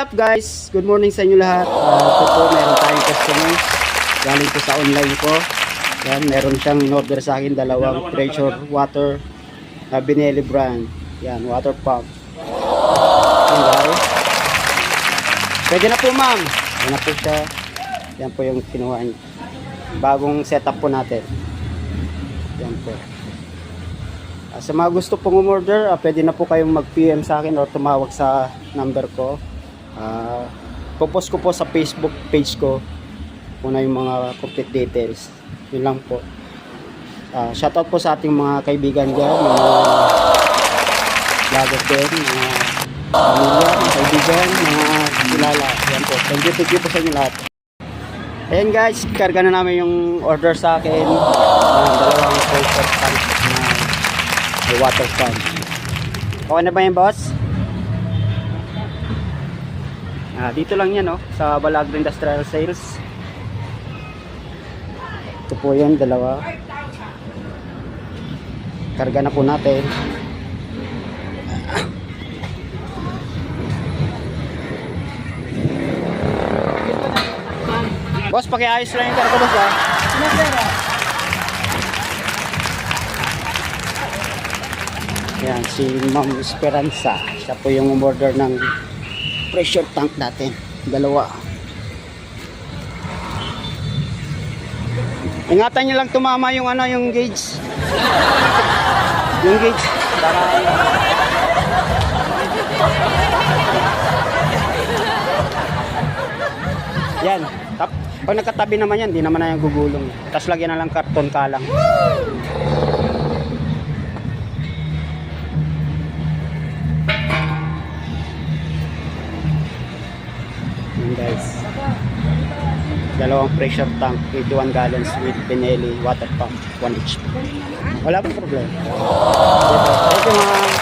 up guys? Good morning sa inyo lahat. Uh, ito po, meron tayong customers. Galing po sa online ko. Yan, meron siyang in-order sa akin dalawang pressure water na Binelli brand. Yan, water pump. Yan guys. Pwede na po ma'am. Yan na po siya. Yan po yung kinuha niya. Bagong setup po natin. Yan po. Ah, sa mga gusto pong umorder, ah, pwede na po kayong mag-PM sa akin or tumawag sa number ko. Ah, popost ko po sa Facebook page ko kung na yung mga complete details. Yun lang po. Ah, shoutout po sa ating mga kaibigan dyan, mga vlogger din, mga pamilya, mga kaibigan, mga kilala. Yan po. Thank you, thank you po sa inyo lahat. Ayan guys, karga na namin yung order sa akin. Uh, dalawang pressure tank na water pump. Okay na ba yan boss? Ah, dito lang yan oh, sa Balagro Industrial Sales. Ito po yan, dalawa. Karga na po natin. Boss, pakiayos lang yung karga boss ah. Yan, si Ma'am Esperanza. Siya po yung umorder ng pressure tank natin. Dalawa. Ingatan niyo lang tumama yung ano, yung gauge. yung gauge. Para Yan. Tap, pag nagkatabi naman yan, di naman na yung gugulong. Tapos lagyan na lang karton kalang. Guys. Dalawang pressure tank, 81 gallons with Benelli water pump, 1 HP. Wala pong problema. Thank you ma'am.